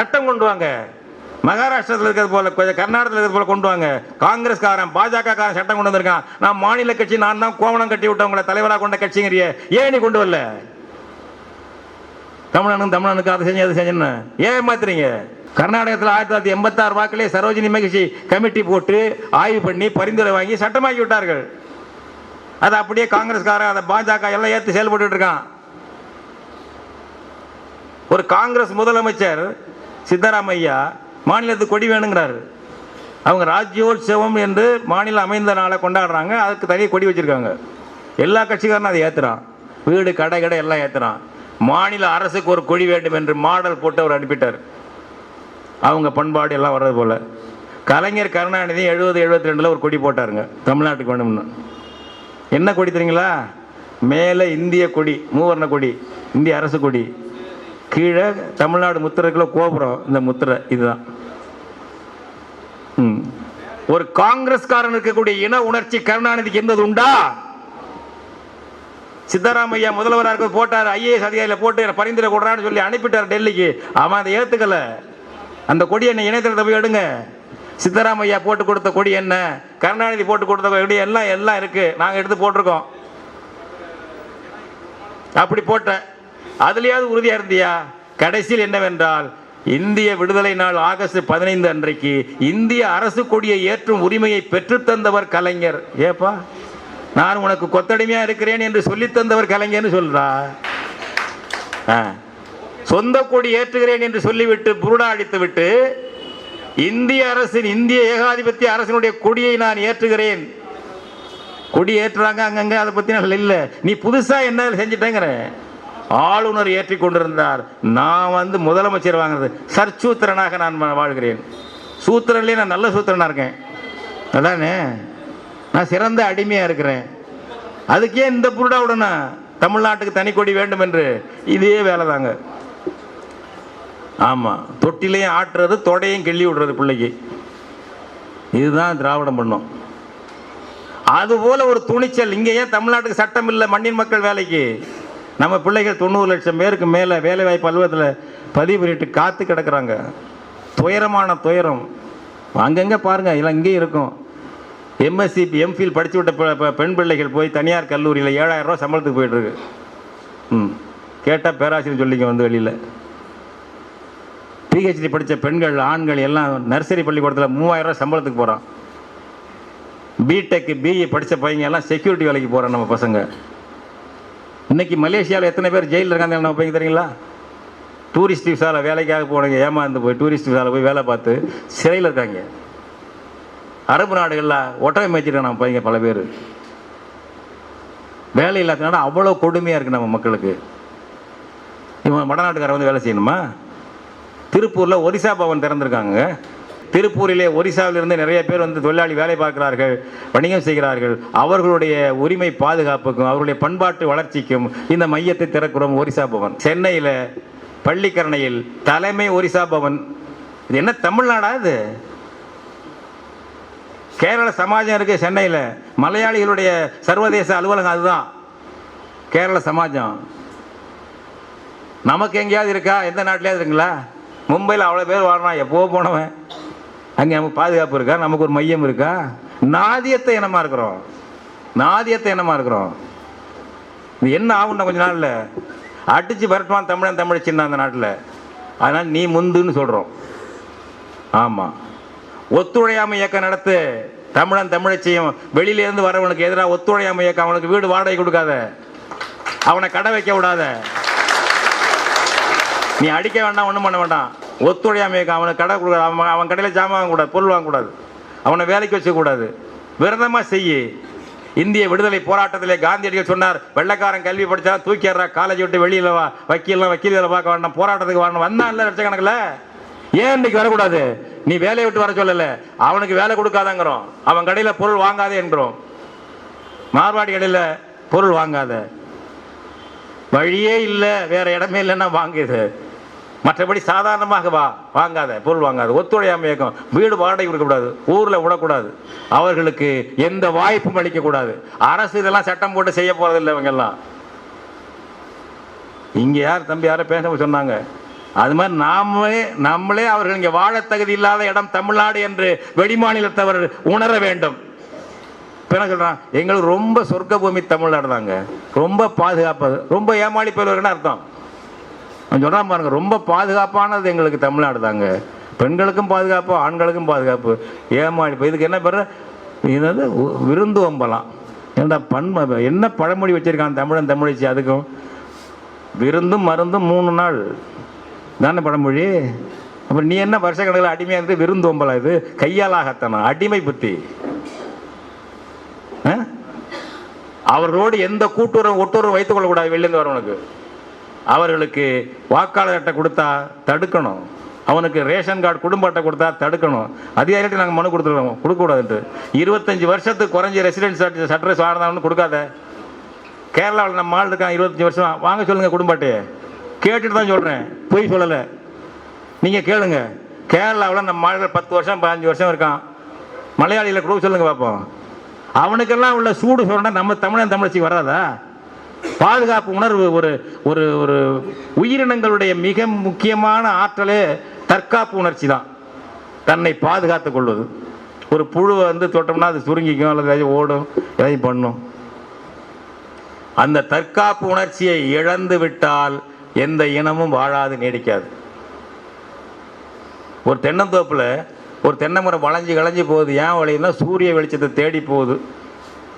சட்டம் கொண்டு வாங்க. மகாராஷ்டிரத்தில் இருக்கிறது போல கொஞ்சம் கர்நாடகத்தில் இருக்கிறது போல கொண்டு வாங்க. காங்கிரஸ்காரன் பாஜக காரன் சட்டம் கொண்டு வந்திருக்கான். நான் மாநில கட்சி நான் தான் கோவணம் கட்டி விட்டவங்களை தலைவராக கொண்ட கட்சிங்கிறிய. ஏன் நீ கொண்டு வரல? தமிழனுக்கு தமிழனுக்கு அதை செஞ்சு அதை செஞ்சுன்னு ஏன் மாத்துறீங்க கர்நாடகத்தில் ஆயிரத்தி தொள்ளாயிரத்தி எண்பத்தாறு வாக்கிலே சரோஜினி மகிழ்ச்சி கமிட்டி போட்டு ஆய்வு பண்ணி பரிந்துரை வாங்கி சட்டமாக்கி விட்டார்கள். அதை அப்படியே காங்கிரஸ்காரன் அதை பாஜக எல்லாம் ஏற்று செயல்பட்டு இருக்கான். ஒரு காங்கிரஸ் முதலமைச்சர் சித்தராமையா மாநிலத்துக்கு கொடி வேணுங்கிறாரு. அவங்க ராஜ்யோத்சவம் என்று மாநிலம் அமைந்த நாளை கொண்டாடுறாங்க. அதுக்கு தனியாக கொடி வச்சுருக்காங்க. எல்லா கட்சிக்காரனும் அதை ஏற்றுறான் வீடு கடை கடை எல்லாம் ஏற்றுறான் மாநில அரசுக்கு ஒரு கொடி வேண்டும் என்று மாடல் போட்டு அவர் அனுப்பிட்டார். அவங்க பண்பாடு எல்லாம் வர்றது போல். கலைஞர் கருணாநிதி எழுபது எழுபத்தி ரெண்டில் ஒரு கொடி போட்டாருங்க. தமிழ்நாட்டுக்கு வேணும்னு. என்ன கொடி தெரியுங்களா? மேலே இந்திய கொடி மூவர்ண கொடி இந்திய அரசு கொடி. கீழே தமிழ்நாடு முத்திரைக்குள்ள கோபுரம் இந்த முத்திரை இதுதான். ம். ஒரு காங்கிரஸ்காரன் இருக்கக்கூடிய இன உணர்ச்சி கருணாநிதிக்கு இருந்தது உண்டா? சித்தராமையா முதல்வராக இருக்க போட்டார் ஐஏஎஸ் அதிகாரியில் போட்டு பரிந்துரை கொடுறான்னு சொல்லி அனுப்பிட்டார் டெல்லிக்கு. அவன் அதை ஏற்றுக்கல அந்த கொடி என்ன இணையதளத்தை போய் எடுங்க. சித்தராமையா போட்டு கொடுத்த கொடி என்ன? கருணாநிதி போட்டு கொடுத்த கொடி எல்லாம் எல்லாம் இருக்கு. நாங்கள் எடுத்து போட்டிருக்கோம். அப்படி போட்டேன். அதுலேயாவது உறுதியாக இருந்தியா? கடைசியில் என்னவென்றால் இந்திய விடுதலை நாள் ஆகஸ்ட் பதினைந்து அன்றைக்கு இந்திய அரசு கொடியை ஏற்றும் உரிமையை பெற்றுத்தந்தவர் கலைஞர். ஏப்பா நான் உனக்கு கொத்தடிமையாக இருக்கிறேன் என்று சொல்லித்தந்தவர் கலைஞர்னு சொல்றா? ஆ. சொந்த கொடி ஏற்றுகிறேன் என்று சொல்லிவிட்டு புருடா அடித்து விட்டு இந்திய அரசின் இந்திய ஏகாதிபத்திய அரசினுடைய கொடியை நான் ஏற்றுகிறேன். கொடி ஏற்றுறாங்க அங்கங்க அதை பத்தி நான் இல்லை. நீ புதுசா என்ன செஞ்சிட்டேங்கிற? ஆளுநர் ஏற்றி கொண்டிருந்தார். நான் வந்து முதலமைச்சர் வாங்குறது. சர்ச்சூத்திரனாக நான் வா- வாழ்கிறேன். சூத்திரன்லேயே நான் நல்ல சூத்திரனாக இருக்கேன். அதானே? நான் சிறந்த அடிமையாக இருக்கிறேன். அதுக்கே இந்த புருடா உடனே? தமிழ்நாட்டுக்கு தனி கொடி வேண்டும் என்று. இதே வேலை தாங்க ஆமாம் தொட்டிலையும் ஆட்டுறது தொடையும் கிள்ளி விடுறது பிள்ளைக்கு. இதுதான் திராவிடம் பண்ணும். அதுபோல ஒரு துணிச்சல். இங்கே ஏன் தமிழ்நாட்டுக்கு சட்டம் இல்லை மண்ணின் மக்கள் வேலைக்கு. நம்ம பிள்ளைகள் தொண்ணூறு லட்சம் பேருக்கு மேலே வேலைவாய்ப்பு அலுவலகத்தில் பதிவு பண்ணிட்டு காத்து கிடக்குறாங்க. துயரமான துயரம். அங்கங்கே பாருங்கள் எல்லாம் இங்கேயும் இருக்கும். எம்எஸ்சி எம்ஃபில் படிச்சு விட்ட பெண் பிள்ளைகள் போய் தனியார் கல்லூரியில் ஏழாயிரம் ரூபா சம்பளத்துக்கு போயிட்டுருக்கு ம். கேட்டால் பேராசிரியர் சொல்லிங்க வந்து வெளியில். பிஹெச்டி படித்த பெண்கள் ஆண்கள் எல்லாம் நர்சரி பள்ளிக்கூடத்தில் மூவாயிரரூவா சம்பளத்துக்கு போகிறான் பிடெக் பிஇ படித்த பையங்க எல்லாம் செக்யூரிட்டி வேலைக்கு போகிறான் நம்ம பசங்க. இன்னைக்கு மலேசியாவில் எத்தனை பேர் ஜெயிலில் இருக்காங்க என்ன பையன் தெரியுங்களா? டூரிஸ்ட் விசாவில் வேலைக்காக போனவங்க ஏமாந்து போய் டூரிஸ்ட் விசாவில் போய் வேலை பார்த்து சிறையில் இருக்காங்க. அரபு நாடுகளில் ஒட்டகம் மேய்ச்சிருக்காங்க நம்ம பையங்க பல பேர். வேலை இல்லாதனால அவ்வளோ கொடுமையாக இருக்குது நம்ம மக்களுக்கு. இவன் வடநாட்டுக்காரன் வந்து வேலை செய்யணுமா? திருப்பூரில் ஒரிசா பவன் திறந்திருக்காங்க. திருப்பூரிலே ஒரிசாவிலிருந்து நிறைய பேர் வந்து தொழிலாளி வேலை பார்க்கிறார்கள் வணிகம் செய்கிறார்கள். அவர்களுடைய உரிமை பாதுகாப்புக்கும் அவர்களுடைய பண்பாட்டு வளர்ச்சிக்கும் இந்த மையத்தை திறக்கிறோம் ஒரிசா பவன். சென்னையில் பள்ளிக்கரணையில் தலைமை ஒரிசா பவன். இது என்ன தமிழ்நாடா இது? கேரள சமாஜம் இருக்கு சென்னையில். மலையாளிகளுடைய சர்வதேச அலுவலகம் அதுதான். கேரள சமாஜம். நமக்கு எங்கேயாவது இருக்கா? எந்த நாட்டிலேயாவது இருக்குங்களா? மும்பையில் அவ்வளோ பேர் வாழ்றான். எப்போ போனவன். அங்கே நமக்கு பாதுகாப்பு இருக்கா? நமக்கு ஒரு மையம் இருக்கா? நாதியத்தை இனமாக இருக்கிறோம்? நாதியத்தை இனமா இருக்கிறோம்? இது என்ன ஆகும்னா கொஞ்ச நாளில்? அடிச்சு வரட்டுவான் தமிழன் தமிழ் சின்ன அந்த நாட்டில். அதனால் நீ முந்துன்னு சொல்கிறோம் ஆமாம் ஒத்துழையாமை இயக்கம் நடத்து. தமிழன் தமிழச்சியும் வெளியிலேருந்து வரவனுக்கு எதிராக ஒத்துழையாமை இயக்கம். அவனுக்கு வீடு வாடகை கொடுக்காத. அவனை கடை வைக்க விடாத. நீ அடிக்க வேண்டாம் ஒன்றும் பண்ண வேண்டாம். ஒத்துழையாமை இயக்கம் அவனுக்கு கடை கொடுக்காது அவன் அவன் கடையில் ஜாமான் வாங்கக்கூடாது பொருள் வாங்கக்கூடாது அவனை வேலைக்கு வச்சக்கூடாது விரதமாக செய்ய. இந்திய விடுதலை போராட்டத்திலே காந்தியடிகள் சொன்னார் வெள்ளைக்காரன் கல்வி படித்தா தூக்கிடுறா காலேஜ் விட்டு வெளியில் வா வக்கீல்லாம் வக்கீல் வேலை பார்க்க வேண்டாம் போராட்டத்துக்கு வரணும். வந்தான் லட்சக்கணக்கில் ஏன் இன்னைக்கு வரக்கூடாது? நீ வேலையை விட்டு வர சொல்லலை. அவனுக்கு வேலை கொடுக்காதங்கிறோம். அவன் கடையில் பொருள் வாங்காதே என்கிறோம். மார்வாடி கடையில் பொருள் வாங்காத. வழியே இல்லை வேற இடமே இல்லைன்னா வாங்குது மற்றபடி சாதாரணமாக வா வாங்காத பொருள் வாங்காத ஒத்துழையாமை இயக்கம் வீடு வாடகை கொடுக்கக்கூடாது ஊரில் விடக்கூடாது. அவர்களுக்கு எந்த வாய்ப்பும் அளிக்கக்கூடாது. அரசு இதெல்லாம் சட்டம் போட்டு செய்ய போகிறதில்லை இவங்கெல்லாம். இங்கே யார் தம்பி யாரோ பேச சொன்னாங்க. அது மாதிரி நாமளே நம்மளே அவர்கள் இங்கே வாழ தகுதி இல்லாத இடம் தமிழ்நாடு என்று வெளிமாநிலத்தவர் உணர வேண்டும். இப்ப என்ன எங்களுக்கு ரொம்ப சொர்க்க பூமி தமிழ்நாடு தாங்க ரொம்ப பாதுகாப்பது ரொம்ப ஏமாளி போயிடுவாருன்னு அர்த்தம்? அவன் சொல்றான் பாருங்கள் ரொம்ப பாதுகாப்பானது எங்களுக்கு தமிழ்நாடு தாங்க. பெண்களுக்கும் பாதுகாப்பு ஆண்களுக்கும் பாதுகாப்பு. ஏமாளி இப்போ இதுக்கு என்ன பேர்? இது வந்து விருந்து வம்பலாம் ஏன்டா பன்ம என்ன பழமொழி வச்சிருக்கான் தமிழன் தமிழிச்சு அதுக்கும்? விருந்தும் மருந்தும் மூணு நாள். தானே பழமொழி? அப்புறம் நீ என்ன வருஷ கணக்கில் அடிமையாக இருந்து விருந்து ஒம்பலா இது? கையாலாகத்தனம் அடிமை புத்தி. ஆ? அவர்களோடு எந்த கூட்டுறவு ஒட்டுறவு வைத்துக் கொள்ளக்கூடாது வெளிலேருந்து வரவனுக்கு. அவர்களுக்கு வாக்காளர் அட்டை கொடுத்தா தடுக்கணும். அவனுக்கு ரேஷன் கார்டு குடும்ப அட்டை கொடுத்தா தடுக்கணும். அதிகாரிகிட்ட நாங்கள் மனு கொடுத்துருக்கோம். கொடுக்கக்கூடாதுன்ட்டு இருபத்தஞ்சி வருஷத்துக்கு குறைஞ்ச ரெசிடென்ஸ் சட்ரஸ் வாங்கினாலும் கொடுக்காத. கேரளாவில் நம்ம ஆள் இருக்கான் இருபத்தஞ்சி வருஷம். வாங்க சொல்லுங்கள் குடும்ப அட்டையை கேட்டுட்டு தான் சொல்கிறேன் பொய் சொல்லலை. நீங்கள் கேளுங்க. கேரளாவில் நம்ம ஆளுகள் பத்து வருஷம் பதினஞ்சு வருஷம் இருக்கான். மலையாளியில் கொடுக்க சொல்லுங்கள் பார்ப்போம் அவனுக்கெல்லாம் உள்ள சூடு சொன்னா நம்ம தமிழன் தமிழச்சி வராதா? பாதுகாப்பு உணர்வு ஒரு ஒரு ஒரு உயிரினங்களுடைய மிக முக்கியமான ஆற்றலே தற்காப்பு உணர்ச்சி தான். தன்னை பாதுகாத்துக் கொள்வது. ஒரு புழுவை வந்து தொட்டோம்னா அது சுருங்கிக்கும் அல்லது ஓடும் எதையும் பண்ணும். அந்த தற்காப்பு உணர்ச்சியை இழந்து விட்டால் எந்த இனமும் வாழாது நீடிக்காது. ஒரு தென்னந்தோப்பில் ஒரு தென்னை மரம் வளைஞ்சு களைஞ்சு போகுது. ஏன் வளையுதுன்னா சூரிய வெளிச்சத்தை தேடி போகுது.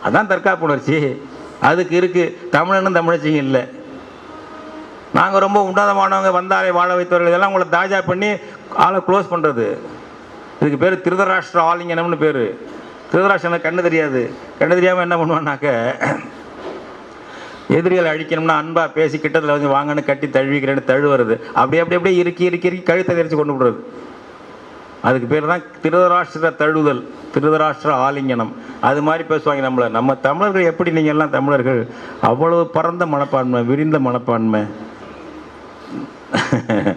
அதான் தற்காப்பு உணர்ச்சி. அதுக்கு இருக்குது தமிழனும் தமிழச்சியும் இல்லை. நாங்கள் ரொம்ப உன்னதமானவங்க வந்தாரை வாழ வைத்தவர்கள். இதெல்லாம் உங்களை தாஜா பண்ணி ஆளை க்ளோஸ் பண்ணுறது இதுக்கு பேர் திருதராஷ்டிர ஆலிங்கனம்னு பேர். திருதராஷ்டிரனுக்கு கண்ணு தெரியாது. கண்ணு தெரியாமல் என்ன பண்ணுவான்னாக்க எதிரிகளை அழிக்கணும்னா அன்பாக பேசி கிட்டத்தில் வந்து வாங்கன்னு கட்டி தழுவிக்கிறேன்னு தழுவுறது. அப்படி அப்படி அப்படியே இறுக்கி இறுக்கி இறுக்கி கழுத்தை தெரிச்சு கொண்டு விடுறது. அதுக்கு பேர் தான் திருதராஷ்டிர தழுவுதல் திருதராஷ்டிர ஆலிங்கனம். அது மாதிரி பேசுவாங்க நம்மளை. நம்ம தமிழர்கள் எப்படி நீங்கள் எல்லாம் தமிழர்கள்? அவ்வளவு பரந்த மனப்பான்மை விரிந்த மனப்பான்மை.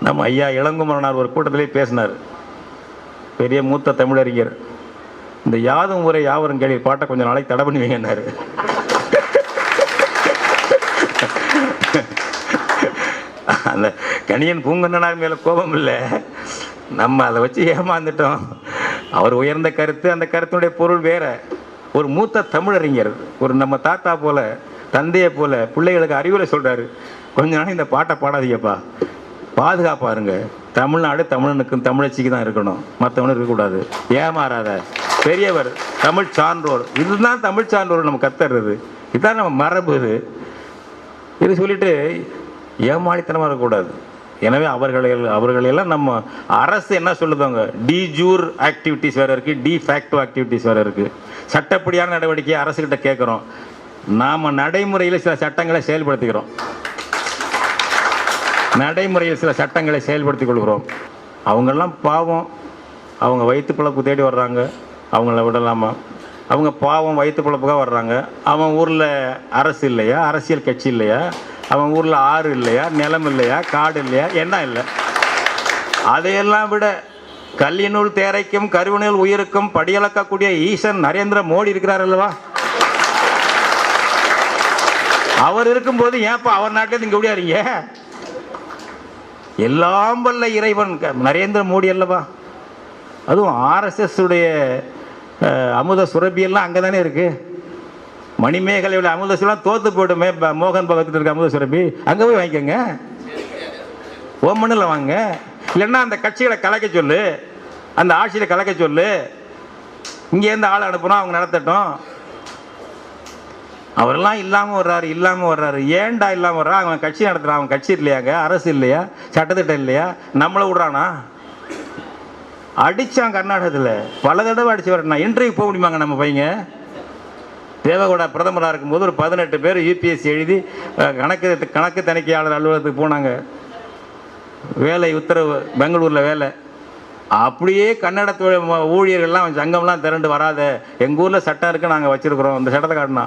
நம்ம ஐயா இளங்குமரனார் ஒரு கூட்டத்திலே பேசினார். பெரிய மூத்த தமிழறிஞர். இந்த யாதும் ஊரை யாவரும் கேள்வி பாட்டை கொஞ்சம் நாளைக்கு தடை பண்ணி அந்த கணியன் பூங்கண்ணனார் மேலே கோபம் இல்லை. நம்ம அதை வச்சு ஏமாந்துட்டோம். அவர் உயர்ந்த கருத்து அந்த கருத்தினுடைய பொருள் வேற. ஒரு மூத்த தமிழறிஞர் ஒரு நம்ம தாத்தா போல தந்தையை போல பிள்ளைகளுக்கு அறிவுரை சொல்றாரு. கொஞ்ச நாள் இந்த பாட்டை பாடாதீங்கப்பா. பாதுகாப்பாருங்க. தமிழ்நாடு தமிழனுக்கும் தமிழச்சிக்கு தான் இருக்கணும். மற்றவனும் இருக்கக்கூடாது. ஏமாறாத. பெரியவர் தமிழ் சான்றோர். இதுதான் தமிழ் சான்றோர் நம்ம கத்துறது. இதுதான் நம்ம மரபு. இது இது சொல்லிட்டு ஏமாளித்தனமாக இருக்கக்கூடாது. எனவே அவர்களை அவர்களெல்லாம் நம்ம அரசு என்ன சொல்லுதாங்க? டிஜூர் ஆக்டிவிட்டிஸ் வேறு இருக்குது டி ஃபேக்டோ ஆக்டிவிட்டிஸ் வேறு இருக்குது சட்டப்படியான நடவடிக்கையை அரசுகிட்ட கேட்குறோம். நாம் நடைமுறையில் சில சட்டங்களை செயல்படுத்துகிறோம் நடைமுறையில் சில சட்டங்களை செயல்படுத்திக் கொள்கிறோம். அவங்கெல்லாம் பாவம். அவங்க வயிற்று பிழப்பு தேடி வர்றாங்க. அவங்கள விடலாமா? அவங்க பாவம் வயிற்று பிழப்புக்காக வர்றாங்க. அவன் ஊரில் அரசு இல்லையா? அரசியல் கட்சி இல்லையா? அவன் ஊரில் ஆறு இல்லையா நிலம் இல்லையா காடு இல்லையா என்ன இல்லை. அதையெல்லாம் விட கல்லினுள் தேரைக்கும் கருவினுள் உயிருக்கும் படியளக்கக்கூடிய ஈசன் நரேந்திர மோடி இருக்கிறார் அல்லவா? அவர் இருக்கும்போது ஏன்ப்பா அவர் நாட்டில் இங்கே ஓடியாரீங்க? எல்லாம் வல்ல இறைவன் க- நரேந்திர மோடி அல்லவா? அதுவும் ஆர்எஸ்எஸ் உடைய அமுத சுரபி எல்லாம் அங்கே தானே இருக்குது மணிமேகலையோட அமுத சுரம் தோத்து போயிடுமே மோகன் பகத்தில் இருக்க அமுத சுரபி அங்கே போய் வாங்கிக்கோங்க. ஓ மண்ணில் வாங்க. இல்லைன்னா அந்த கட்சிகளை கலைக்க சொல்லு. அந்த ஆட்சியில் கலக்க சொல்லு. இங்கேருந்து ஆள் அனுப்புகிறோம் அவங்க நடத்தட்டும். அவரெல்லாம் இல்லாமல் வர்றாரு இல்லாமல் வர்றாரு. ஏன்டா இல்லாமல் வர்றா அவன் கட்சி நடத்துகிறான் அவன் கட்சி இல்லையாங்க? அரசு இல்லையா? சட்டத்திட்டம் இல்லையா? நம்மளை விட்றானா? அடித்தான் கர்நாடகத்தில். பல தடவை அடிச்சு வரணும் இன்டர்வியூ போக முடியுமாங்க நம்ம பையங்க? தேவகோட பிரதமராக இருக்கும்போது ஒரு பதினெட்டு பேர் யூபிஎஸ்சி எழுதி கணக்கு கணக்கு தணிக்கையாளர் அலுவலகத்துக்கு போனாங்க வேலை உத்தரவு பெங்களூரில் வேலை அப்படியே கன்னட தொழில் ஊழியர்கள்லாம் சங்கம்லாம் திரண்டு வராத எங்கள் ஊரில் சட்டம் இருக்குது நாங்கள் வச்சுருக்குறோம் இந்த சட்டத்தை காட்டினா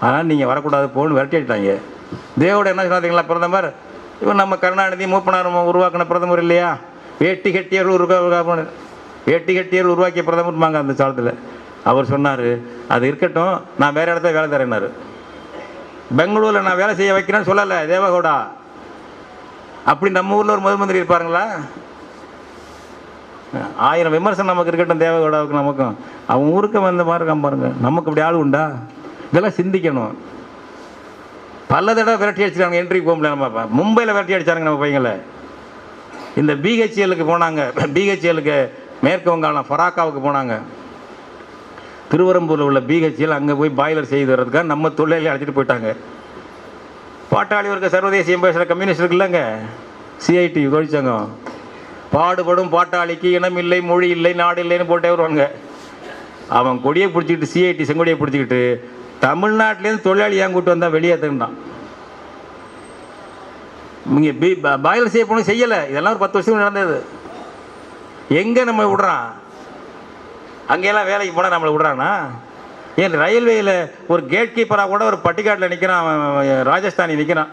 அதனால் நீங்கள் வரக்கூடாது போகணும்னு விரட்டி அடிட்டாங்க தேவோட என்ன சொன்னாதீங்களா பிரதமர் இவன் நம்ம கருணாநிதி மூப்பனார் உருவாக்கின பிரதமர் இல்லையா வேட்டி கட்டியர் உருவா வேட்டி கட்டியர் உருவாக்கிய பிரதமர்மாங்க அந்த காலத்தில் அவர் சொன்னார் அது இருக்கட்டும் நான் வேறு இடத்துல வேலை தரேன்னாரு. பெங்களூரில் நான் வேலை செய்ய வைக்கிறேன்னு சொல்லலை தேவகவுடா அப்படி நம்ம ஊரில் ஒரு முதல் மந்திரி இருப்பாருங்களா? ஆயிரம் விமர்சனம் நமக்கு இருக்கட்டும் தேவகோடாவுக்கு நமக்கும். அவன் ஊருக்கு வந்த மாதிரி இருக்கான் பாருங்க. நமக்கு அப்படி ஆள் உண்டா? இதெல்லாம் சிந்திக்கணும். பல தடவை விரட்டி அடிச்சிருக்காங்க என்ட்ரி போக முடியல நம்ம மும்பையில் விரட்டி அடிச்சாங்க நம்ம பையங்களை இந்த பிஹெச்எலுக்கு போனாங்க. பிஹெச்எலுக்கு மேற்கு வங்காளம் ஃபராக்காவுக்கு போனாங்க. திருவரம்பூரில் உள்ள பிஹெச்சியில் அங்கே போய் பாய்லர் செய்து வர்றதுக்காக நம்ம தொழிலாளி அழைச்சிட்டு போயிட்டாங்க. பாட்டாளி வர்க்க சர்வதேச பேசுகிற கம்யூனிஸ்ட் இருக்குல்லங்க சிஐடி தொழிற்சங்கம் பாடுபடும் பாட்டாளிக்கு இனம் இல்லை மொழி இல்லை நாடு இல்லைன்னு போட்டே வருவாங்க. அவன் கொடியை பிடிச்சிக்கிட்டு சிஐடி செங்கொடியை பிடிச்சிக்கிட்டு தமிழ்நாட்டிலேருந்து தொழிலாளி ஏன் கூட்டு வந்தால் வெளியேற்றுனான் இங்கே பி பாயில் செய்ய போனோம் செய்யலை. இதெல்லாம் ஒரு பத்து வருஷத்துக்கு நடந்தது. எங்கே நம்ம விடுறான்? அங்கெல்லாம் வேலைக்கு போனால் நம்மளை விடுறானா? ஏன் ரயில்வேயில் ஒரு கேட் கீப்பராக கூட ஒரு பட்டிக்காட்டில் நிற்கிறான் அவன் ராஜஸ்தானி நிற்கிறான்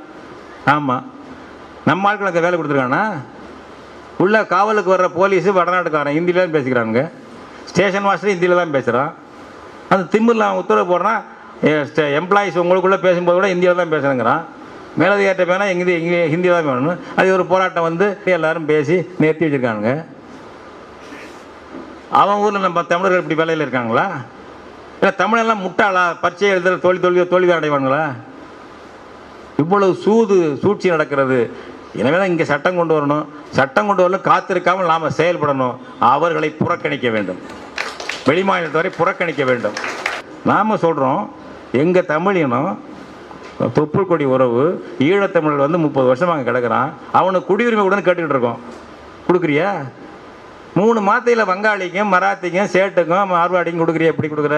ஆமாம் நம்ம ஆட்கள் அங்கே வேலை கொடுத்துருக்கானா? உள்ள காவலுக்கு வர்ற போலீஸு வடநாட்டுக்காரன் ஹிந்தியில் தான் பேசிக்கிறானுங்க ஸ்டேஷன் மாஸ்டர் ஹிந்தியில் தான் பேசுகிறான் அந்த திமிரில் அவன் உத்தரவு போடுறான் எம்ப்ளாயிஸ் உங்களுக்குள்ளே பேசும்போது கூட ஹிந்தியில் தான் பேசுகிறேங்கிறான் மேலதிகாரிட்ட வேணால் எங்கே இங்கே ஹிந்தி தான் வேணும் அது ஒரு போராட்டம் வந்து எல்லாரும் பேசி நிறுத்தி வச்சுருக்கானுங்க. அவன் ஊரில் நம்ம தமிழர்கள் இப்படி வேலையில் இருக்காங்களா? இல்லை தமிழெல்லாம் முட்டாளா? பரீட்சை எழுதுகிற தோல்வி தோல்வியோ தோல்வி அடைவாங்களா இவ்வளவு சூது சூழ்ச்சி நடக்கிறது. எனவே தான் இங்கே சட்டம் கொண்டு வரணும். சட்டம் கொண்டு வரணும் காத்திருக்காமல் நாம் செயல்படணும். அவர்களை புறக்கணிக்க வேண்டும். வெளிமாநிலத்தவரை புறக்கணிக்க வேண்டும். நாம் சொல்கிறோம் எங்கள் தமிழினம் தொப்புள் கொடி உறவு ஈழத்தமிழர் வந்து முப்பது வருஷமாக அங்கே கிடக்குறான். அவனுக்கு குடியுரிமை உடனே கேட்டுக்கிட்டு இருக்கோம். கொடுக்குறியா? மூணு மாத்தையில் வங்காளிக்கும் மராத்திக்கும் சேட்டுக்கும் மார்வாடிக்கும் கொடுக்குறிய? எப்படி கொடுக்குற?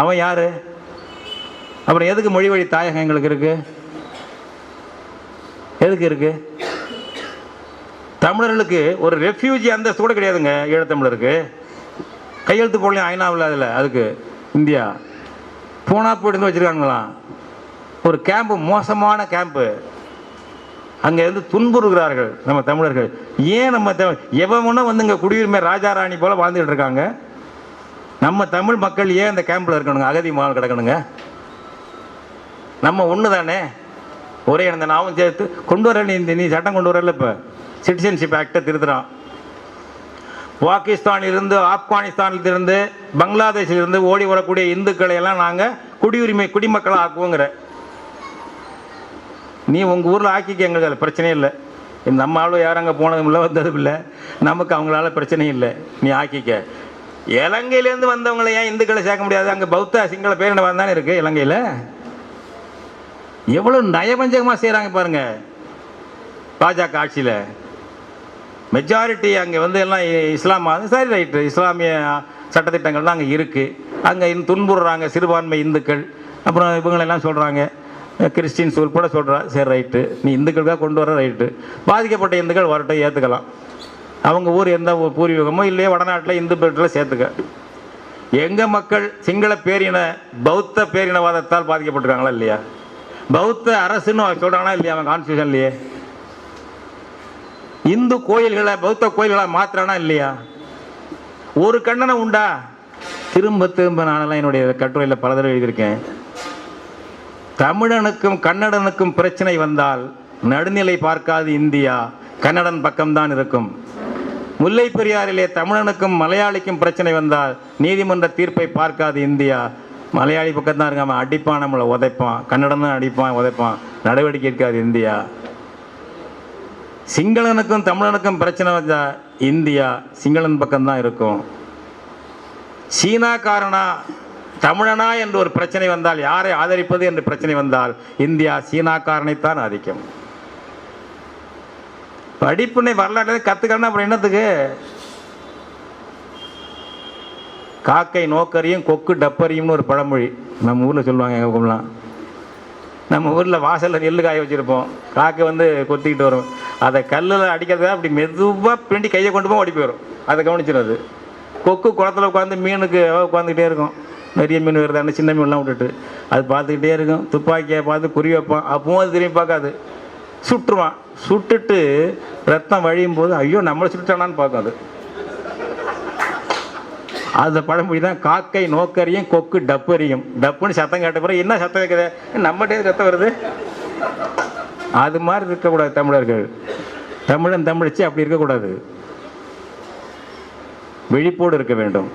அவன் யார்? அப்புறம் எதுக்கு மொழி வழி தாயகம் எங்களுக்கு இருக்குது எதுக்கு இருக்கு? தமிழர்களுக்கு ஒரு ரெஃப்யூஜி அந்தஸ்து கூட கிடையாதுங்க ஈழத்தமிழருக்கு கையெழுத்து போடலையும் ஐநாவில் அதில்? அதுக்கு இந்தியா. பூனா போயிட்டு வச்சுருக்காங்களாம் ஒரு கேம்ப்பு மோசமான கேம்ப்பு அங்கே இருந்து துன்புறுகிறார்கள் நம்ம தமிழர்கள். ஏன் நம்ம தமிழ் எவனும் வந்து இங்கே குடியுரிமை ராஜா ராணி போல் வாழ்ந்துகிட்டு இருக்காங்க? நம்ம தமிழ் மக்கள் ஏன் அந்த கேம்பில் இருக்கணுங்க? அகதி மாவட்டம் கிடக்கணுங்க? நம்ம ஒன்று தானே ஒரே அந்த நாவும் சேர்த்து கொண்டு வர நீ இந்த- நீ சட்டம் கொண்டு வரல இப்போ. சிட்டிசன்ஷிப் ஆக்டை திருத்துறான். பாகிஸ்தானிலிருந்து ஆப்கானிஸ்தானிலிருந்து பங்களாதேஷிலிருந்து ஓடி வரக்கூடிய இந்துக்களை எல்லாம் நாங்கள் குடியுரிமை குடிமக்களாக ஆக்குவோங்கிற நீ உங்கள் ஊரில் ஆக்கிக்க எங்களுக்கு அதில் பிரச்சனையே இல்லை. இந்த நம்ம ஆளும் யாரும் அங்கே போனதும் இல்லை வந்ததும் இல்லை. நமக்கு அவங்களால பிரச்சனையும் இல்லை. நீ ஆக்கிக்க. இலங்கையிலேருந்து வந்தவங்களை ஏன் இந்துக்களை சேர்க்க முடியாது? அங்கே பௌத்த சிங்கள பேர் என்ன வந்தானே இருக்குது இலங்கையில்? எவ்வளோ நயபஞ்சகமாக செய்கிறாங்க பாருங்கள் பாஜக ஆட்சியில். மெஜாரிட்டி அங்கே வந்து எல்லாம் இ- இஸ்லாம் சரி ரைட்டு. இஸ்லாமிய சட்டத்திட்டங்கள் தான் அங்கே இருக்குது அங்கே துன்புறுறாங்க சிறுபான்மை இந்துக்கள். அப்புறம் இவங்களெல்லாம் சொல்கிறாங்க கிறிஸ்டின்ஸ் உள்பட சொல்கிறா சரி ரைட்டு நீ இந்துக்களுக்காக கொண்டு வர ரைட்டு பாதிக்கப்பட்ட இந்துக்கள் வரட்டும் ஏற்றுக்கலாம் அவங்க ஊர் எந்த பூர்வீகமோ இல்லையோ வடநாட்டில் இந்து பேட்டில் சேர்த்துக்க. எங்கள் மக்கள் சிங்கள பேரின பௌத்த பேரினவாதத்தால் பாதிக்கப்பட்டிருக்காங்களா இல்லையா? பௌத்த அரசுன்னு சொல்கிறாங்களா இல்லையா அவன் கான்ஸ்டியூஷன்லையே இந்து கோயில்களை பௌத்த கோயில்களை மாத்திரானா இல்லையா? ஒரு கண்ணனை உண்டா? திரும்ப திரும்ப நானெல்லாம் என்னுடைய கட்டுரையில் பல தடவை எழுதியிருக்கேன். தமிழனுக்கும் கன்னடனுக்கும் பிரச்சனை வந்தால் நடுநிலை பார்க்காது இந்தியா. கன்னடன் பக்கம்தான் இருக்கும். முல்லை பெரியாரிலே தமிழனுக்கும் மலையாளிக்கும் பிரச்சனை வந்தால் நீதிமன்ற தீர்ப்பை பார்க்காது இந்தியா. மலையாளி பக்கம்தான் இருக்காம அடிப்பான் நம்மளை உதைப்பான். கன்னடம் தான் அடிப்பான் உதைப்பான். நடவடிக்கை இருக்காது இந்தியா. சிங்களனுக்கும் தமிழனுக்கும் பிரச்சனை வந்தா இந்தியா. சிங்களன் பக்கம்தான் இருக்கும். சீனாக்காரனா தமிழனா என்று ஒரு பிரச்சனை வந்தால் யாரை ஆதரிப்பது என்று பிரச்சனை வந்தால் இந்தியா சீனாக்காரனைத்தான் ஆதிக்கும். படிப்புனை வரலாற்றை கற்றுக்கணும் அப்புறம் என்னத்துக்கு? காக்கை நோக்கரியும் கொக்கு டப்பரியும்னு ஒரு பழமொழி. நம்ம ஊரில் சொல்லுவாங்க எங்கள் பக்கம்லாம் நம்ம ஊரில் வாசலில் நெல் காய வச்சுருப்போம். காக்கை வந்து கொத்திக்கிட்டு வரும். அதை கல்லில் அடிக்கிறதா அப்படி மெதுவாக பிண்டி கையை கொண்டு போய் ஓடி போயிடும் அதை கவனிச்சிடும் கொக்கு குளத்துல உட்காந்து மீனுக்கு உட்காந்துக்கிட்டே இருக்கும். நிறைய மீன் வருதான்னு சின்ன மீன்லாம் விட்டுட்டு. அது பார்த்துக்கிட்டே இருக்கும். துப்பாக்கியை பார்த்து குறி வைப்பான். அப்பவும் அது திரும்பி பார்க்காது. சுட்டுருவான். சுட்டுட்டு ரத்தம் வழியும் போது ஐயோ நம்மளை சுட்டானான்னு பார்க்கும் அது. அந்த பழமொழி தான் காக்கை நோக்கரியும் கொக்கு டப்பரியும் டப்புன்னு சத்தம் கேட்ட பிறகு என்ன சத்தம் வைக்குது நம்மகிட்டே சத்தம் வருது? அது மாதிரி இருக்கக்கூடாது தமிழர்கள். தமிழன் தமிழிச்சு அப்படி இருக்கக்கூடாது. விழிப்போடு இருக்க வேண்டும்.